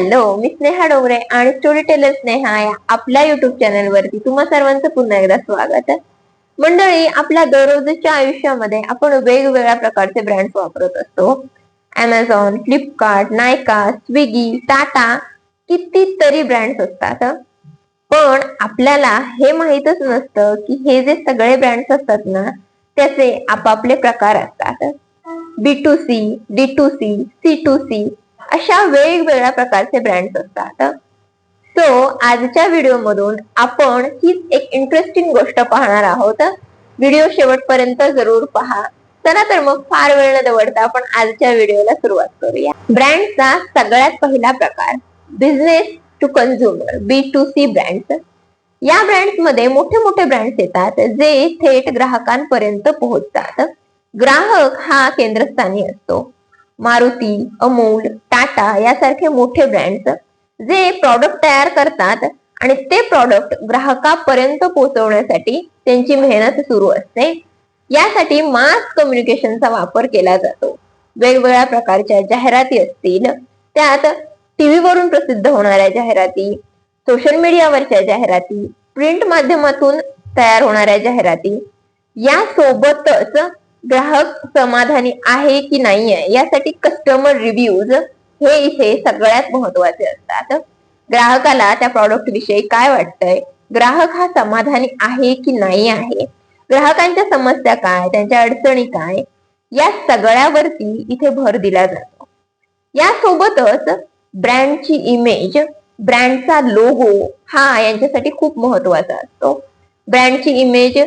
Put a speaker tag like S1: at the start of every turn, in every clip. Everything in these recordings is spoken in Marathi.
S1: हॅलो मी स्नेहा डोंगरे आणि स्टोरी टेलर स्नेहा या आपल्या युट्यूब चॅनलवरती तुम्हा सर्वांचं पुन्हा एकदा स्वागत आहे. मंडळी आपल्या दररोजच्या आयुष्यामध्ये आपण वेगवेगळ्या प्रकारचे ब्रँड्स वापरत असतो. Amazon Flipkart Nykaa Swiggy Tata कितीतरी ब्रँड्स असतात. पण आपल्याला हे माहीतच नसतं की हे जे सगळे ब्रँड्स असतात ना त्याचे आपापले प्रकार असतात. B to C D to C C to C अशा वेगवेगळ्या प्रकारचे ब्रँड्स असतात. सो आजच्या व्हिडिओमधून आपण हीच एक इंटरेस्टिंग गोष्ट पाहणार आहोत. व्हिडिओ शेवटपर्यंत जरूर पहा. चला तर मग फार वेळ न दवडता आपण आजच्या व्हिडिओला सुरुवात करूया. ब्रँडचा सगळ्यात पहिला प्रकार business to consumer B to C brands या ब्रँड्समध्ये मोठे मोठे ब्रँड्स येतात जे थेट ग्राहकांपर्यंत पोहोचतात. ग्राहक हा केंद्रस्थानी असतो. मारुती अमूल टाटा यासारखे मोठे ब्रँड्स जे प्रॉडक्ट तयार करतात आणि ते प्रॉडक्ट ग्राहकापर्यंत पोहोचवण्यासाठी त्यांची मेहनत सुरू असते. यासाठी मास कम्युनिकेशनचा वापर केला जातो. वेगवेगळ्या प्रकारच्या जाहिराती असतील. त्यात टीव्ही वरून प्रसिद्ध होणाऱ्या जाहिराती सोशल मीडियावरच्या जाहिराती प्रिंट माध्यमातून तयार होणाऱ्या जाहिराती या सोबतच ग्राहक समाधानी आहे की नाही आहे यासाठी कस्टमर रिव्ह्यूज हे इथे सगळ्यात महत्त्वाचे असतात. ग्राहकाला त्या प्रॉडक्ट विषयी काय वाटतंय? ग्राहक हा समाधानी आहे की नाही आहे? ग्राहकांच्या समस्या काय? त्यांच्या अडचणी काय? या सगळ्यावरती इथे भर दिला जातो. यासोबतच ब्रँडची इमेज ब्रँडचा लोगो हा यांच्यासाठी खूप महत्त्वाचा असतो. ब्रँडची इमेज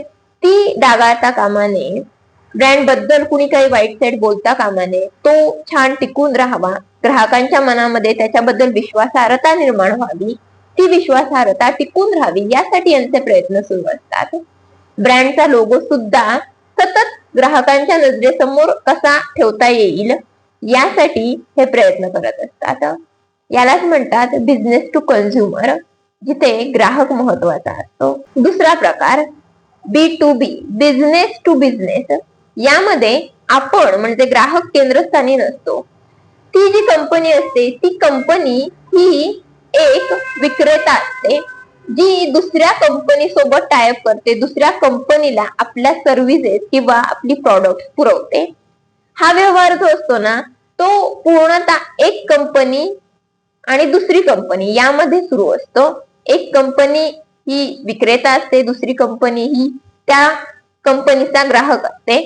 S1: ती डागाळता कामाने ब्रँडबद्दल कुणी काही वाईट साईड बोलता कामा नये. तो छान टिकून राहावा. ग्राहकांच्या मनामध्ये त्याच्याबद्दल विश्वासार्हता निर्माण व्हावी. ती विश्वासार्हता टिकून राहावी यासाठी यांचे प्रयत्न सुरू असतात. ब्रँडचा लोगो सुद्धा सतत ग्राहकांच्या नजरेसमोर कसा ठेवता येईल यासाठी हे प्रयत्न करत असतात. यालाच म्हणतात बिझनेस टू कन्झ्युमर जिथे ग्राहक महत्त्वाचा असतो. दुसरा प्रकार B to B business to business यामध्ये आपण म्हणजे ग्राहक केंद्रस्थानी नसतो. ती जी कंपनी असते ती कंपनी ही एक विक्रेता असते जी दुसऱ्या कंपनी सोबत टायअप करते दुसऱ्या कंपनीला आपल्या सर्व्हिसेस किंवा आपली प्रॉडक्ट पुरवते. हा व्यवहार जो असतो ना तो पूर्णतः एक कंपनी आणि दुसरी कंपनी यामध्ये सुरू असतो. एक कंपनी ही विक्रेता असते दुसरी कंपनी ही त्या कंपनीचा ग्राहक असते.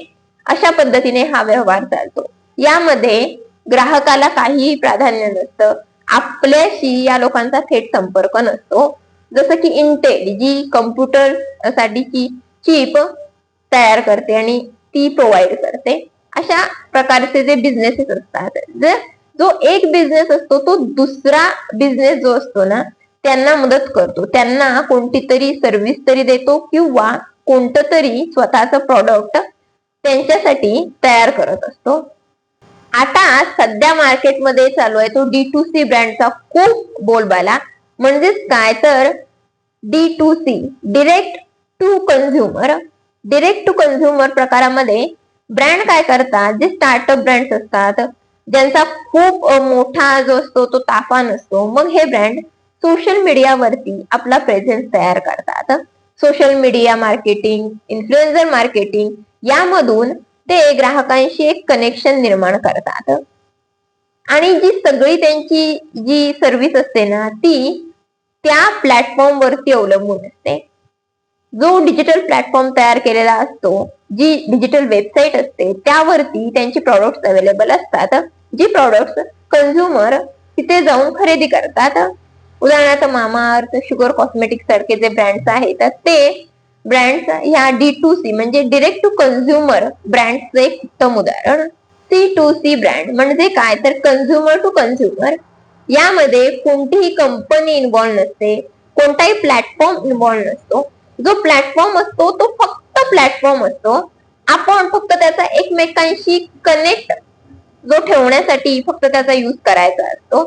S1: अशा पद्धतीने हा व्यवहार चालतो. यामध्ये ग्राहकाला काहीही प्राधान्य नसतं. आपल्याशी या लोकांचा थेट संपर्क नसतो. जसं की इंटेल जी कम्प्युटर साठीची चिप तयार करते आणि ती प्रोव्हाइड करते. अशा प्रकारचे जे बिझनेसेस असतात जे जो एक बिझनेस असतो तो दुसरा बिझनेस जो असतो ना त्यांना मदत करतो. त्यांना कोणती तरी सर्व्हिस तरी देतो किंवा कोणतं तरी स्वतःचं प्रॉडक्ट त्यांच्यासाठी तयार करत असतो. आता सध्या मार्केटमध्ये चालू आहे तो डी टू सी ब्रँडचा खूप बोलबाला. म्हणजेच काय तर D to C direct to consumer direct to consumer प्रकारामध्ये ब्रँड काय करतात? जे स्टार्टअप ब्रँड्स असतात ज्यांचा खूप मोठा जो असतो तो ताफा नसतो. मग हे ब्रँड सोशल मीडियावरती आपला प्रेझेन्स तयार करतात. Social media marketing influencer marketing यामधून ते ग्राहकांशी एक कनेक्शन निर्माण करतात. आणि जी सगळी त्यांची जी सर्व्हिस असते ना ती त्या प्लॅटफॉर्म वरती अवलंबून असते. जो डिजिटल प्लॅटफॉर्म तयार केलेला असतो जी डिजिटल वेबसाईट असते त्यावरती त्यांची प्रॉडक्ट्स अवेलेबल असतात. जी प्रॉडक्ट्स कन्झ्युमर तिथे जाऊन खरेदी करतात. उदाहरणार्थ मामाअर्थ शुगर कॉस्मेटिक सारखे जे ब्रँड्स आहेत तर ते ब्रँड्स ह्या डी टू सी म्हणजे डिरेक्ट टू कन्झ्युमर ब्रँडचं एक उत्तम उदाहरण. सी टू सी ब्रँड म्हणजे काय? तर कन्झ्युमर टू कन्झ्युमर यामध्ये कोणतीही कंपनी इन्व्हॉल्व नसते कोणताही प्लॅटफॉर्म इन्व्हॉल्व नसतो. जो प्लॅटफॉर्म असतो तो फक्त प्लॅटफॉर्म असतो. आपण फक्त त्याचा एकमेकांशी कनेक्ट जो ठेवण्यासाठी फक्त त्याचा युज करायचा असतो.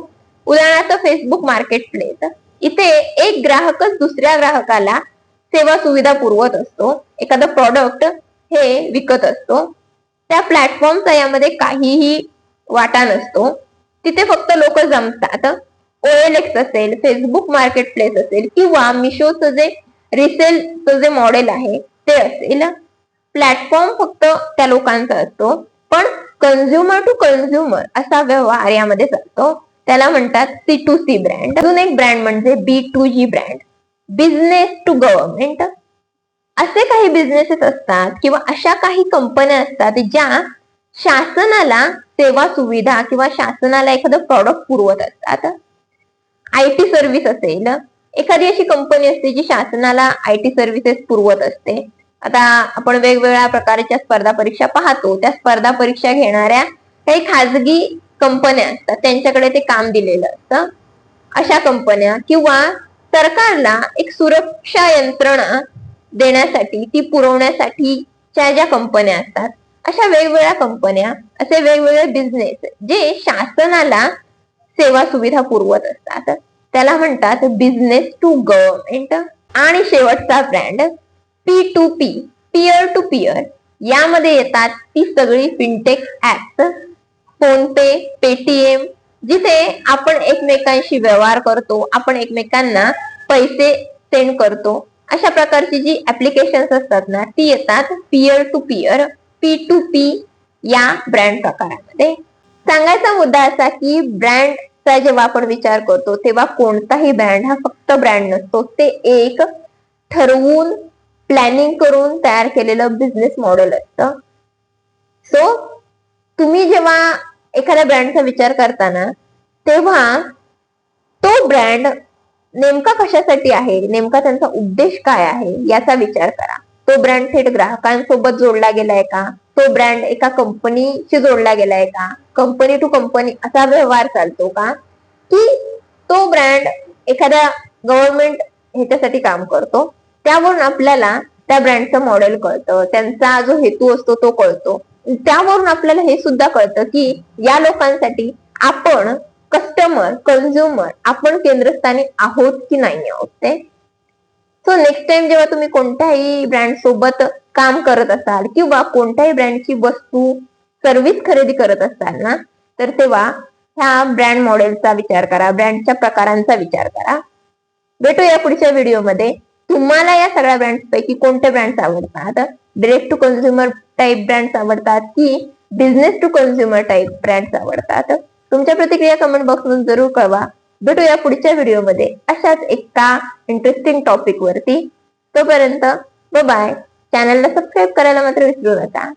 S1: उदाहरणार्थ फेसबुक मार्केट प्लेस इथे एक ग्राहकच दुसऱ्या ग्राहकाला सेवा सुविधा पुरवत असतो. एखादं प्रॉडक्ट हे विकत असतो. त्या प्लॅटफॉर्मचा यामध्ये काहीही वाटा नसतो. तिथे फक्त लोक जमतात. ओएलएक्स असेल फेसबुक मार्केट प्लेस असेल किंवा मिशोचं जे रिसेलचं जे मॉडेल आहे ते असेल. प्लॅटफॉर्म फक्त त्या लोकांचा असतो. पण कन्झ्युमर टू कन्झ्युमर असा व्यवहार यामध्ये चालतो. त्याला म्हणतात सी टू सी ब्रँड अजून एक ब्रँड म्हणजे B to G brand business to government असे काही बिझनेसेस असतात किंवा अशा काही कंपन्या असतात ज्या शासनाला सेवा सुविधा किंवा शासनाला एखादं प्रॉडक्ट पुरवत असतात. आय टी सर्व्हिस असेल. एखादी अशी कंपनी असते जी शासनाला आय टी सर्व्हिसेस पुरवत असते. आता आपण वेगवेगळ्या प्रकारच्या स्पर्धा परीक्षा पाहतो. त्या स्पर्धा परीक्षा घेणाऱ्या काही खाजगी कंपन्या असतात त्यांच्याकडे ते काम दिलेलं असतं. अशा कंपन्या किंवा सरकारला एक सुरक्षा यंत्रणा देण्यासाठी ती पुरवण्यासाठीच्या ज्या कंपन्या असतात अशा वेगवेगळ्या कंपन्या असे वेगवेगळे बिझनेस जे शासनाला सेवा सुविधा पुरवत असतात. त्याला म्हणतात बिझनेस टू गव्हर्नमेंट आणि शेवटचा brand P to P peer to peer यामध्ये येतात ती सगळी फिनटेक ऍप्स फोनपे पेटीएम जिथे आपण एकमेकांशी व्यवहार करतो आपण एकमेकांना पैसे सेंड करतो. अशा प्रकारची जी ऍप्लिकेशन्स असतात ना ती येतात peer to peer P to P या ब्रँड प्रकारामध्ये. सांगायचा मुद्दा असा की ब्रँडचा जेव्हा आपण विचार करतो तेव्हा कोणताही ब्रँड हा फक्त ब्रँड नसतो. ते एक ठरवून प्लॅनिंग करून तयार केलेलं बिझनेस मॉडेल असतं. सो तुम्ही जेव्हा एखाद्या ब्रँडचा विचार करताना तेव्हा तो ब्रँड नेमका कशासाठी आहे? नेमका त्यांचा उद्देश काय आहे? याचा विचार करा. तो ब्रँड थेट ग्राहकांसोबत जोडला गेलाय का? तो ब्रँड एका कंपनीशी जोडला गेलाय का? कंपनी टू कंपनी असा व्यवहार चालतो का? की तो ब्रँड एखाद्या गव्हर्नमेंट ह्याच्यासाठी काम करतो त्यावरून आपल्याला त्या ब्रँडचं मॉडेल कळतं त्यांचा जो हेतू असतो तो कळतो. त्यावरून आपल्याला हे सुद्धा कळतं की या लोकांसाठी आपण कस्टमर कन्झ्युमर आपण केंद्रस्थानी आहोत की नाही आहोत ते. सो नेक्स्ट टाइम जेव्हा तुम्ही कोणत्याही ब्रँड सोबत काम करत असाल किंवा कोणत्याही ब्रँडची वस्तू सर्व्हिस खरेदी करत असाल ना तर तेव्हा ह्या ब्रँड मॉडेलचा विचार करा ब्रँडच्या प्रकारांचा विचार करा. भेटूया पुढच्या व्हिडिओमध्ये तुम्हाला या सगळ्या ब्रँड्स पैकी कोणते ब्रँड्स आवडतात? Direct to consumer type brands आवडतात की business to consumer type brands आवडतात? तुमच्या प्रतिक्रिया कमेंट बॉक्समध्ये जरूर कळवा. भेटूया पुढच्या व्हिडिओमध्ये अशाच एका इंटरेस्टिंग टॉपिक वरती. तोपर्यंत बाय चॅनलला सबस्क्राईब करायला मात्र विसरू नका.